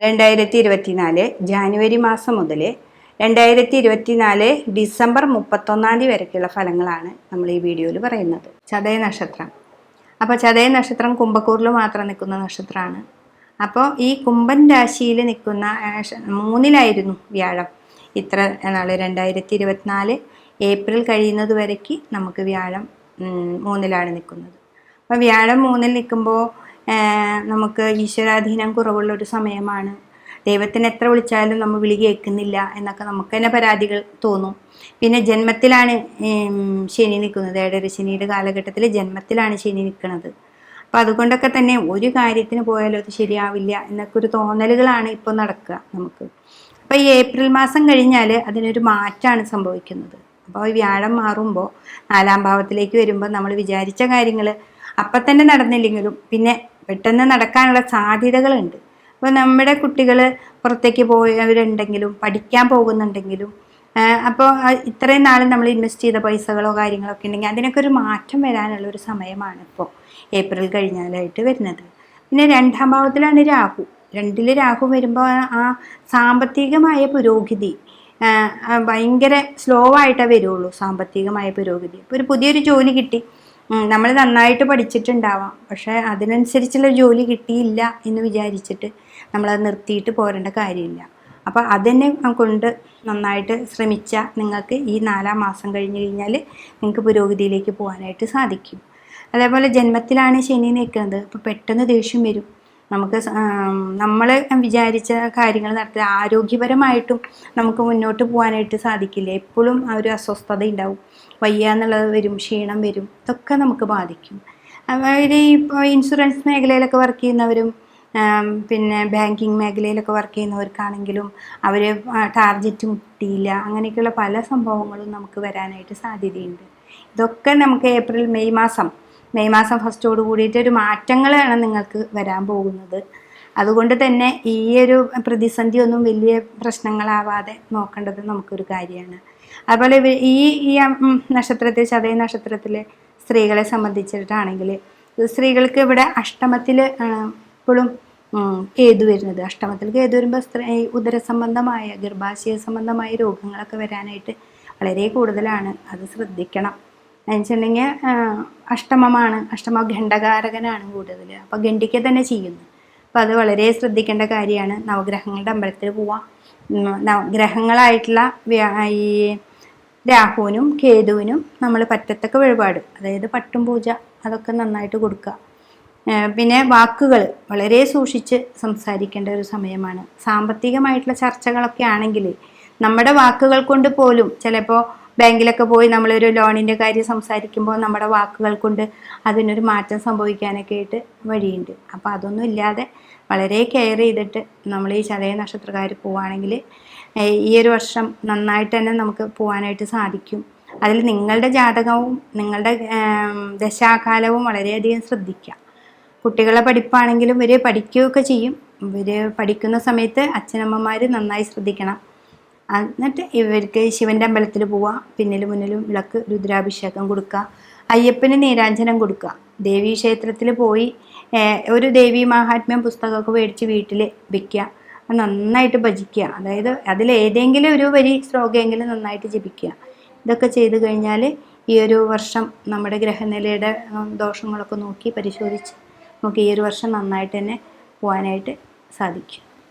രണ്ടായിരത്തി ഇരുപത്തിനാല് ജാനുവരി മാസം മുതൽ രണ്ടായിരത്തി ഇരുപത്തിനാല് ഡിസംബർ മുപ്പത്തൊന്നാം തീയതി വരയ്ക്കുള്ള ഫലങ്ങളാണ് നമ്മൾ ഈ വീഡിയോയിൽ പറയുന്നത്. ചതയ നക്ഷത്രം. അപ്പോൾ ചതയ നക്ഷത്രം കുംഭക്കൂറിൽ മാത്രം നിൽക്കുന്ന നക്ഷത്രമാണ്. അപ്പോൾ ഈ കുംഭൻ രാശിയിൽ നിൽക്കുന്ന മൂന്നിലായിരുന്നു വ്യാഴം. ഇത്ര നാൾ രണ്ടായിരത്തി ഇരുപത്തിനാല് ഏപ്രിൽ കഴിയുന്നത് വരയ്ക്ക് നമുക്ക് വ്യാഴം മൂന്നിലാണ് നിൽക്കുന്നത്. അപ്പോൾ വ്യാഴം മൂന്നിൽ നിൽക്കുമ്പോൾ നമുക്ക് ഈശ്വരാധീനം കുറവുള്ള ഒരു സമയമാണ്. ദൈവത്തിന് എത്ര വിളിച്ചാലും നമ്മൾ വിളി കേൾക്കുന്നില്ല എന്നൊക്കെ നമുക്ക് തന്നെ പരാതികൾ തോന്നും. പിന്നെ ജന്മത്തിലാണ് ശനി നിൽക്കുന്നത്. ഏഴര ശനിയുടെ കാലഘട്ടത്തിൽ ജന്മത്തിലാണ് ശനി നിൽക്കുന്നത്. അപ്പം അതുകൊണ്ടൊക്കെ തന്നെ ഒരു കാര്യത്തിന് പോയാലും അത് ശരിയാവില്ല എന്നൊക്കെ ഒരു തോന്നലുകളാണ് ഇപ്പോൾ നടക്കുക നമുക്ക്. അപ്പോൾ ഈ ഏപ്രിൽ മാസം കഴിഞ്ഞാൽ അതിനൊരു മാറ്റമാണ് സംഭവിക്കുന്നത്. അപ്പോൾ ഈ വ്യാഴം മാറുമ്പോൾ നാലാം ഭാവത്തിലേക്ക് വരുമ്പോൾ നമ്മൾ വിചാരിച്ച കാര്യങ്ങൾ അപ്പം തന്നെ നടന്നില്ലെങ്കിലും പിന്നെ പെട്ടെന്ന് നടക്കാനുള്ള സാധ്യതകളുണ്ട്. അപ്പോൾ നമ്മുടെ കുട്ടികൾ പുറത്തേക്ക് പോയവരുണ്ടെങ്കിലും പഠിക്കാൻ പോകുന്നുണ്ടെങ്കിലും അപ്പോൾ ഇത്രയും നാളും നമ്മൾ ഇൻവെസ്റ്റ് ചെയ്ത പൈസകളോ കാര്യങ്ങളോ ഒക്കെ ഉണ്ടെങ്കിൽ അതിനൊക്കെ ഒരു മാറ്റം വരാനുള്ള ഒരു സമയമാണ് ഇപ്പോൾ ഏപ്രിൽ കഴിഞ്ഞാലായിട്ട് വരുന്നത്. പിന്നെ രണ്ടാം ഭാവത്തിലാണ് രാഹു. രണ്ടിൽ രാഹു വരുമ്പോൾ ആ സാമ്പത്തികമായ പുരോഗതി ഭയങ്കര സ്ലോ ആയിട്ടേ വരുള്ളൂ സാമ്പത്തികമായ പുരോഗതി. ഇപ്പോൾ ഒരു പുതിയൊരു ജോലി കിട്ടി. നമ്മൾ നന്നായിട്ട് പഠിച്ചിട്ടുണ്ടാവാം. പക്ഷേ അതിനനുസരിച്ചുള്ള ജോലി കിട്ടിയില്ല എന്ന് വിചാരിച്ചിട്ട് നമ്മളത് നിർത്തിയിട്ട് പോരേണ്ട കാര്യമില്ല. അപ്പോൾ അതിനെ കൊണ്ട് നന്നായിട്ട് ശ്രമിച്ചാൽ നിങ്ങൾക്ക് ഈ നാലാം മാസം കഴിഞ്ഞ് കഴിഞ്ഞാൽ നിങ്ങൾക്ക് പുരോഗതിയിലേക്ക് പോകാനായിട്ട് സാധിക്കും. അതേപോലെ ജന്മത്തിലാണ് ശനി നിൽക്കുന്നത് അപ്പോൾ പെട്ടെന്ന് ദേഷ്യം വരും. നമുക്ക് നമ്മൾ വിചാരിച്ച കാര്യങ്ങൾ നടത്തി ആരോഗ്യപരമായിട്ടും നമുക്ക് മുന്നോട്ട് പോകാനായിട്ട് സാധിക്കില്ല. എപ്പോഴും ആ ഒരു അസ്വസ്ഥത ഉണ്ടാവും. വയ്യ എന്നുള്ളത് വരും ക്ഷീണം വരും ഇതൊക്കെ നമുക്ക് ബാധിക്കും. അവർ ഇപ്പോൾ ഇൻഷുറൻസ് മേഖലയിലൊക്കെ വർക്ക് ചെയ്യുന്നവരും പിന്നെ ബാങ്കിങ് മേഖലയിലൊക്കെ വർക്ക് ചെയ്യുന്നവർക്കാണെങ്കിലും അവർ ടാർജറ്റ് മുട്ടിയില്ല അങ്ങനെയൊക്കെയുള്ള പല സംഭവങ്ങളും നമുക്ക് വരാനായിട്ട് സാധ്യതയുണ്ട്. ഇതൊക്കെ നമുക്ക് ഏപ്രിൽ മെയ് മാസം മെയ് മാസം ഫസ്റ്റോട് കൂടിയിട്ട് ഒരു മാറ്റങ്ങളാണ് നിങ്ങൾക്ക് വരാൻ പോകുന്നത്. അതുകൊണ്ട് തന്നെ ഈ ഒരു പ്രതിസന്ധി ഒന്നും വലിയ പ്രശ്നങ്ങളാവാതെ നോക്കേണ്ടത് നമുക്കൊരു കാര്യമാണ്. അതുപോലെ ഈ ഈ നക്ഷത്രത്തെ ചതയ നക്ഷത്രത്തിലെ സ്ത്രീകളെ സംബന്ധിച്ചിട്ടാണെങ്കിൽ സ്ത്രീകൾക്ക് ഇവിടെ അഷ്ടമത്തിൽ ഇപ്പോഴും കേതു വരുന്നത്. അഷ്ടമത്തിൽ കേതു വരുമ്പോൾ സ്ത്രീ ഉദരസംബന്ധമായ ഗർഭാശയ സംബന്ധമായ രോഗങ്ങളൊക്കെ വരാനായിട്ട് വളരെ കൂടുതലാണ്. അത് ശ്രദ്ധിക്കണം. എന്നുവെച്ചിട്ടുണ്ടെങ്കിൽ അഷ്ടമമാണ് അഷ്ടമ ഖണ്ഡകാരകനാണ് കൂടുതൽ അപ്പോൾ ഖണ്ഡിക്ക തന്നെ ചെയ്യുന്നു. അപ്പോൾ അത് വളരെ ശ്രദ്ധിക്കേണ്ട കാര്യമാണ്. നവഗ്രഹങ്ങളുടെ അമ്പലത്തിൽ പോവാം. ഗ്രഹങ്ങളായിട്ടുള്ള ഈ രാഹുവിനും കേതുവിനും നമ്മൾ പറ്റത്തക്ക വഴിപാട് അതായത് പട്ടും പൂജ അതൊക്കെ നന്നായിട്ട് കൊടുക്കുക. പിന്നെ വാക്കുകൾ വളരെ സൂക്ഷിച്ച് സംസാരിക്കേണ്ട ഒരു സമയമാണ്. സാമ്പത്തികമായിട്ടുള്ള ചർച്ചകളൊക്കെ ആണെങ്കിൽ നമ്മുടെ വാക്കുകൾ കൊണ്ട് പോലും ചിലപ്പോൾ ബാങ്കിലൊക്കെ പോയി നമ്മളൊരു ലോണിന്റെ കാര്യം സംസാരിക്കുമ്പോൾ നമ്മുടെ വാക്കുകൾ കൊണ്ട് അതിനൊരു മാറ്റം സംഭവിക്കാനൊക്കെ ആയിട്ട് വഴിയുണ്ട്. അപ്പോൾ അതൊന്നും ഇല്ലാതെ വളരെ കെയർ ചെയ്തിട്ട് നമ്മൾ ഈ ചതയ നക്ഷത്രക്കാർ പോവുകയാണെങ്കിൽ ഈ ഒരു വർഷം നന്നായിട്ട് തന്നെ നമുക്ക് പോകാനായിട്ട് സാധിക്കും. അതിൽ നിങ്ങളുടെ ജാതകവും നിങ്ങളുടെ ദശാകാലവും വളരെയധികം ശ്രദ്ധിക്കുക കുട്ടികളെ പഠിപ്പാണെങ്കിലും ഇവർ പഠിക്കുകയൊക്കെ ചെയ്യും. ഇവർ പഠിക്കുന്ന സമയത്ത് അച്ഛനമ്മമാർ നന്നായി ശ്രദ്ധിക്കണം. എന്നിട്ട് ഇവർക്ക് ശിവന്റെ അമ്പലത്തിൽ പോവുക പിന്നിലും മുന്നിലും വിളക്ക് രുദ്രാഭിഷേകം കൊടുക്കുക അയ്യപ്പന് നീരാഞ്ജനം കൊടുക്കുക ദേവീ ക്ഷേത്രത്തിൽ പോയി ഒരു ദേവി മഹാത്മ്യം പുസ്തകമൊക്കെ മേടിച്ച് വീട്ടിൽ വെക്കുക നന്നായിട്ട് ഭജിക്കുക അതായത് അതിൽ ഏതെങ്കിലും ഒരു വരി ശ്ലോകമെങ്കിലും നന്നായിട്ട് ജപിക്കുക ഇതൊക്കെ ചെയ്തു കഴിഞ്ഞാൽ ഈ ഒരു വർഷം നമ്മുടെ ഗ്രഹനിലയുടെ ദോഷങ്ങളൊക്കെ നോക്കി പരിശോധിച്ച് നമുക്ക് ഈ ഒരു വർഷം നന്നായിട്ട് തന്നെ പോകാനായിട്ട് സാധിക്കും.